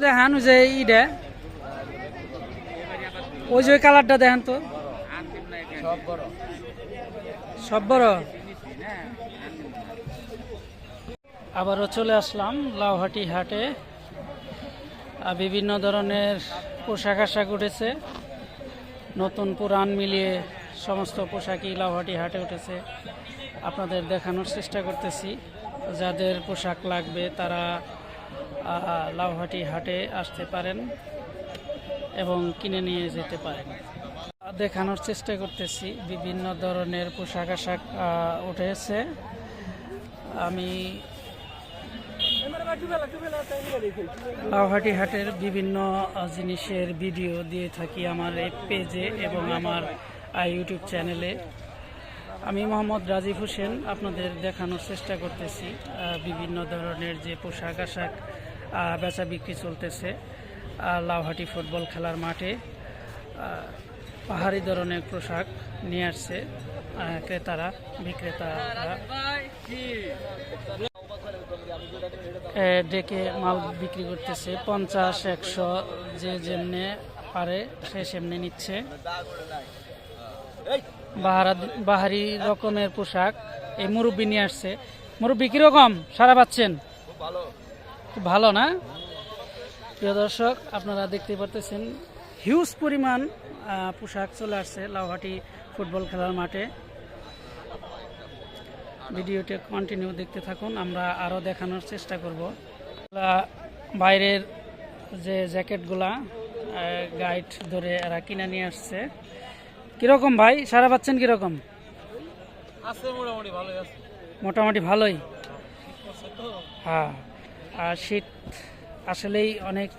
দেখান যে ইটা ওই যে কালারটা দেখেন তো। সব বড়। আবারও চলে আসলাম লাউহাটি হাটে। বিভিন্ন ধরনের পোশাক আশাক উঠেছে। নতুন পুরাণ মিলিয়ে সমস্ত পোশাকই লাউহাটি হাটে উঠেছে। আপনাদের দেখানোর চেষ্টা করতেছি। যাদের পোশাক লাগবে তারা লাউহাটি হাটে আসতে পারেন এবং কিনে নিয়ে যেতে পারেন। দেখানোর চেষ্টা করতেছি, বিভিন্ন ধরনের পোশাক আশাক উঠেছে। আমি লাউহাটি হাটের বিভিন্ন জিনিসের ভিডিও দিয়ে থাকি আমার এই পেজে এবং আমার ইউটিউব চ্যানেলে। আমি মোহাম্মদ রাজীব হোসেন, আপনাদের দেখানোর চেষ্টা করতেছি বিভিন্ন ধরনের যে পোশাক আশাক বেচা বিক্রি চলতেছে। লাউহাটি ফুটবল খেলার মাঠে পাহাড়ি ধরনের পোশাক নিয়ে আসছে ক্রেতারা, বিক্রেতারা। ডেকে মাল বিক্রি করতেছে, পঞ্চাশ, একশো, যে যেমনে পারে, সে সেমনি নিচ্ছে। বাহারা রকমের পোশাক এই মুরব্বী নিয়ে আসছে। মুরব্বি, কীরকম? সারা পাচ্ছেন? খুব ভালো না? প্রিয় দর্শক আপনারা দেখতে পারতেছেন হিউজ পরিমাণ পোশাক চলে আসছে লাউহাটি ফুটবল খেলার মাঠে। ভিডিওটি কন্টিনিউ দেখতে থাকুন আমরা আরও দেখানোর চেষ্টা করব। বাইরের যে জ্যাকেটগুলা গাইড ধরে এরা কিনে নিয়ে আসছে। কীরকম ভাই? সারা পাচ্ছেন কীরকম? আছে মোটামুটি ভালোই আছে। মোটামুটি ভালোই? হ্যাঁ। শীত আসলেই অনেক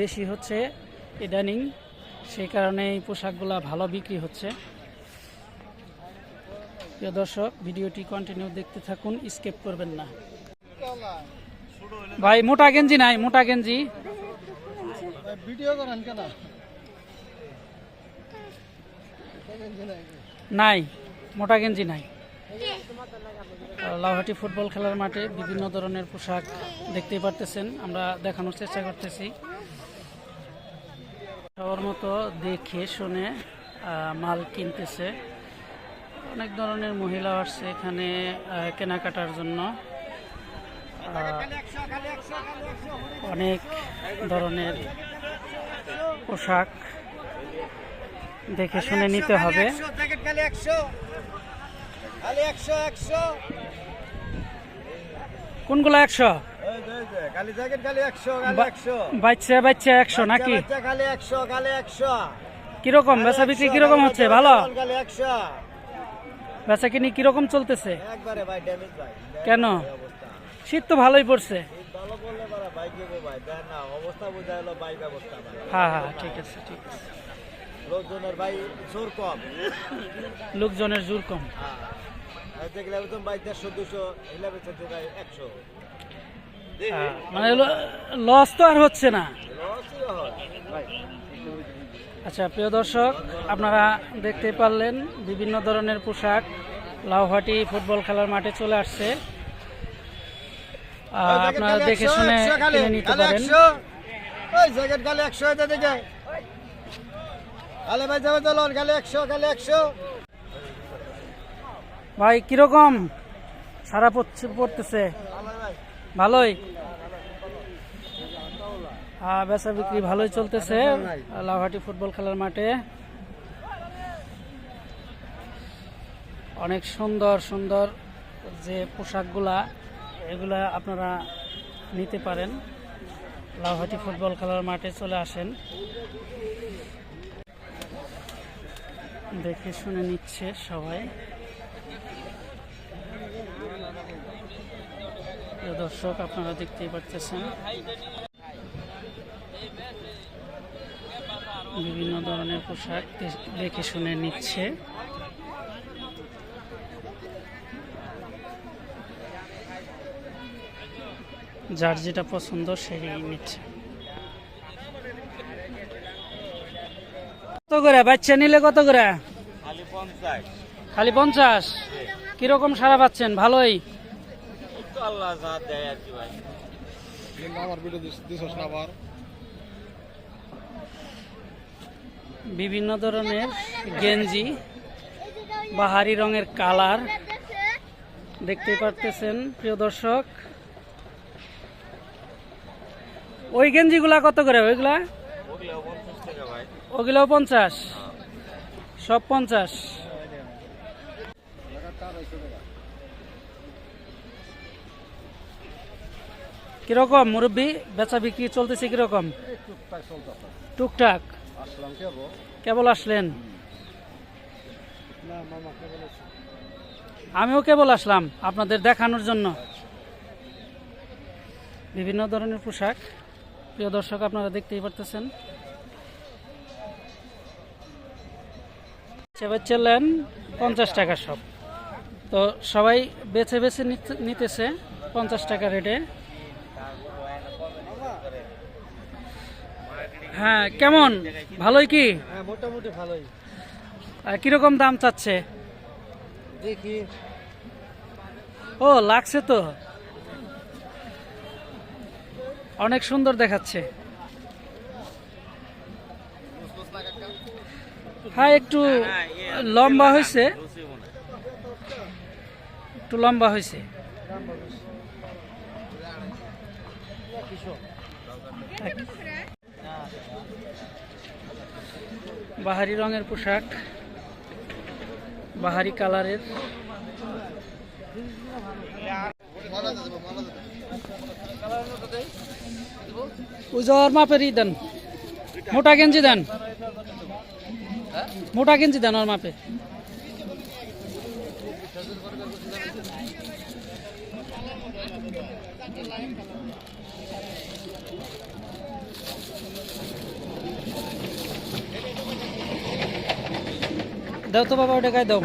বেশি হচ্ছে ইদানিং সেই কারণে এই পোশাকগুলা ভালো বিক্রি হচ্ছে। প্রিয় দর্শক ভিডিওটি কন্টিনিউ দেখতে থাকুন স্কেপ করবেন না। ভাই মোটা গেঞ্জি নাই মোটা গেঞ্জি। ভিডিও করেন কেন? নাই মোটা গেঞ্জি নাই। লাউহাটি ফুটবল খেলার মাঠে বিভিন্ন ধরনের পোশাক দেখতেই পারতেছেন আমরা দেখানোর চেষ্টা করতেছি সবার মতো দেখে শুনে মাল কিনতেছে অনেক ধরনের মহিলা আসছে এখানে কেনাকাটার জন্য অনেক ধরনের পোশাক দেখে শুনে নিতে হবে জ্যাকেট খালি একশো খালি একশো একশো কোনগুলো একশো? বাচ্চা বাচ্চা একশো নাকি? কীরকম? বেচা বিক্রি কীরকম হচ্ছে? ভালো? বেচা কিনি কীরকম চলতেছে? কেন? শীত তো ভালোই পড়ছে। হ্যাঁ হ্যাঁ ঠিক আছে ঠিক আছে। লোকজনের ভাই জোর কম। লোকজনের জোর কম। হ্যাঁ। দেখলে একদম ভাই দেড়শো দুশো এগুলা বেচে ভাই একশো। হ্যাঁ, মানে লস তো আর হচ্ছে না। আচ্ছা প্রিয় দর্শক আপনারা দেখতে পারলেন বিভিন্ন ধরনের পোশাক। লাউহাটি ফুটবল খেলার মাঠে চলে আসছে। আপনারা দেখে শুনে কিনে নিতে পারেন। ওই জ্যাকেট একশো দেখে। খালি ভাই, যাবে চলুন খালি একশো খালি একশো। ভাই, কীরকম? সারা পড়তেছে। ভালোই? হ্যাঁ বেচা বিক্রি ভালোই চলতেছে। লাউহাটি ফুটবল খেলার মাঠে। অনেক সুন্দর সুন্দর যে পোশাকগুলা, এগুলা আপনারা নিতে পারেন। লাউহাটি ফুটবল খেলার মাঠে চলে আসেন। দেখে শুনে নিচ্ছে সবাই। দর্শক, আপনারা দেখতেই পারতেছেন। বিভিন্ন ধরনের পোশাক দেখে শুনে নিচ্ছে। যার যেটা পছন্দ, সেই নিচ্ছে। করে বাচ্চা নিলে কত করে? খালি পঞ্চাশ। কীরকম সারা পাচ্ছেন? ভালোই। বিভিন্ন ধরনের গেঞ্জি বাহারি রঙের কালার। দেখতে পারতেছেন প্রিয় দর্শক। ওই গেঞ্জিগুলা কত করে ওইগুলা? ওগুলো পঞ্চাশ। সব পঞ্চাশ। কীরকম মুরব্বী? বেচা বিক্রি চলতেছে কীরকম? টুকটাক কেবল আসলেন? আমিও কেবল আসলাম আপনাদের দেখানোর জন্য। বিভিন্ন ধরনের পোশাক। প্রিয় দর্শক আপনারা দেখতেই পারতেছেন। চেলেন পঞ্চাশ টাকা সব। তো সবাই বেছে বেছে নিতে- নিতেছে পঞ্চাশ টাকা রেটে হ্যাঁ কেমন? ভালোই কি? হ্যাঁ মোটামুটি ভালোই। কীরকম দাম চাচ্ছে? দেখি। ও লাগছে তো। অনেক সুন্দর দেখাচ্ছে। হ্যাঁ একটু লম্বা হয়েছে। একটু লম্বা হয়েছে। বাহারি রঙের পোশাক, বাহারি কালারের। উজর মাপেরই দেন, মোটা গেঞ্জি দেন। মোটা কিনছি দেন ওর মাপে। দাও তো বাবা ওটা গায়ে দাও।